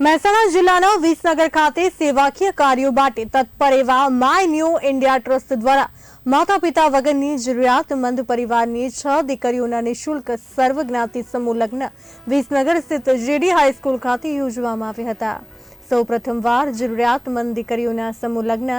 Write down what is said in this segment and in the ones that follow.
મહેસાણા જિલ્લાના વિસનગર ખાતે સેવાકીય કાર્યો માટે તત્પર એવા માય ન્યૂ ઇન્ડિયા ટ્રસ્ટ દ્વારા માતા પિતા વગરની જરૂરિયાતમંદ પરિવારની છ દીકરીઓના નિઃશુલ્ક સર્વજ્ઞાતિ સમૂહ લગ્ન વિસનગર સ્થિત જેડી હાઈસ્કૂલ ખાતે યોજવામાં આવ્યા હતા. સૌ પ્રથમવાર જરૂરિયાતમંદ દીકરીઓના સમૂહ લગ્ન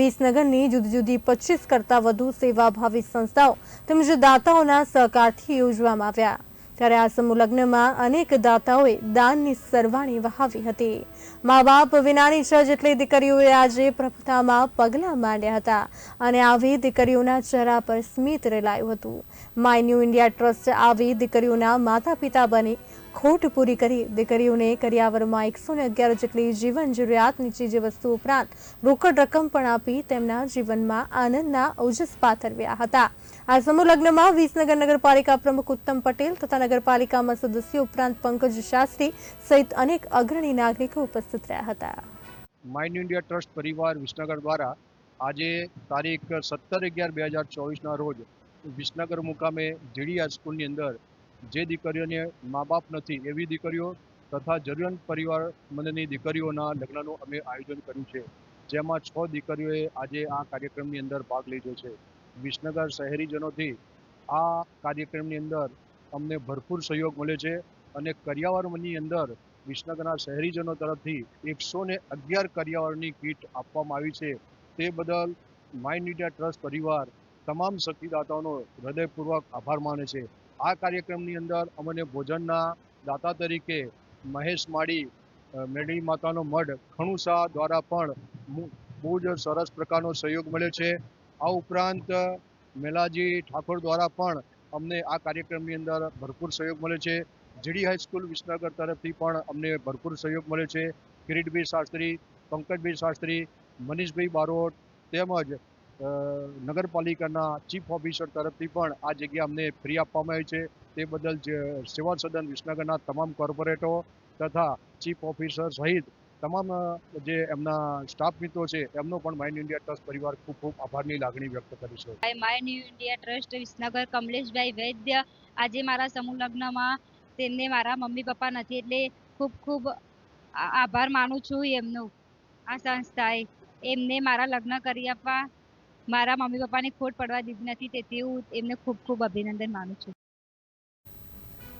વિસનગરની જુદી જુદી પચીસ કરતાં વધુ સેવાભાવી સંસ્થાઓ તેમજ દાતાઓના સહકારથી યોજવામાં આવ્યા. ત્યારે આ સમૂહ લગ્નમાં અનેક દાતાઓએ દાનની સરવાણી વહાવી હતી. મા બાપ વિનાની છ જેટલી દીકરીઓએ આજે પ્રભુતામાં પગલાં માંડ્યા હતા અને આવી દીકરીઓના ચહેરા પર સ્મિત રેલાયું હતું. માય ન્યૂ ઇન્ડિયા ટ્રસ્ટ આવી દીકરીઓના માતા પિતા બની ખોટ પૂરી કરી દીકરીઓને કરિયાવરમાં એકસો ને અગિયાર જેટલી જીવન જરૂરિયાતની ચીજ વસ્તુ ઉપરાંત રોકડ રકમ પણ આપી તેમના જીવનમાં આનંદના ઓજસ પાથરવ્યા હતા. આ સમૂહ લગ્નમાં વિસનગર નગરપાલિકા પ્રમુખ ઉત્તમ પટેલ તથા નગરપાલિકામાં સદસ્યો ઉપરાંત પંકજ શાસ્ત્રી સહિત અનેક અગ્રણી નાગરિકો ઉપસ્થિત રહ્યા હતા. માઇન્ડ ઇન્ડિયા ટ્રસ્ટ પરિવાર વિસનગર દ્વારા આજે તારીખ સત્તર અગિયાર બે હજાર ચોવીસના રોજ વિસનગર મુકામે જીડીઆર સ્કૂલની અંદર જે દીકરીઓને મા બાપ નથી, એવી દીકરીઓ તથા જરૂરિયાત પરિવારમંદની દીકરીઓના લગ્નનું અમે આયોજન કર્યું છે. જેમાં છ દીકરીઓએ આજે આ કાર્યક્રમની અંદર ભાગ લીધો છે. વિસનગર શહેરીજનોથી આ કાર્યક્રમની અંદર અમને ભરપૂર સહયોગ મળ્યો છે અને કરિયાવરની અંદર વિસનગરના શહેરીજનો તરફથી એકસો ને અગિયાર કરિયાવરની કીટ આપવામાં આવી છે. તે બદલ માઇન્ડ ઇન્ડિયા ટ્રસ્ટ પરિવાર તમામ શક્તિદાતાઓનો હૃદયપૂર્વક આભાર માને છે. આ કાર્યક્રમની અંદર અમને ભોજનના દાતા તરીકે મહેશ માળી અ, માતાનો મઢ ખણુસા દ્વારા પણ બહુ જ સરસ પ્રકારનો સહયોગ મળ્યો છે. આ ઉપરાંત મેલાજી ઠાકોર દ્વારા પણ અમને આ કાર્યક્રમની અંદર ભરપૂર સહયોગ મળ્યો છે. જીડી હાઈસ્કૂલ વિસનગર તરફથી પણ અમને ભરપૂર સહયોગ મળ્યો છે. કિરીટભાઈ શાસ્ત્રી પંકજભાઈ શાસ્ત્રી મનીષભાઈ બારોટ તેમજ નગરપાલિકાના ચીફ ઓફિસર તરફથી પણ આ જગ્યા અમને ફ્રી આપવામાં આવી છે. તે બદલ સેવા સદન વિસનગરના તમામ કોર્પોરેટરો તથા ચીફ ઓફિસર સહિત તમામ જે એમના સ્ટાફ મિત્રો છે, એમનો પણ માઇન્ડ ઇન્ડિયા ટ્રસ્ટ પરિવાર ખૂબ ખૂબ આભારની લાગણી વ્યક્ત કરી છે. My new India trust Visnagar Kamleshbhai Vaidya આજે મારા સમૂહ લગ્નમાં તેમને મારા મમ્મી પપ્પા નથી એટલે ખૂબ ખૂબ આભાર માનું છું એમનો, આ સંસ્થાએ. એમને મારા લગ્ન કરી આપવા મારા મમ્મી પપ્પાની ખોટ પડવા દીધી નથી તેથી હું એમને ખૂબ ખૂબ અભિનંદન માનું છું.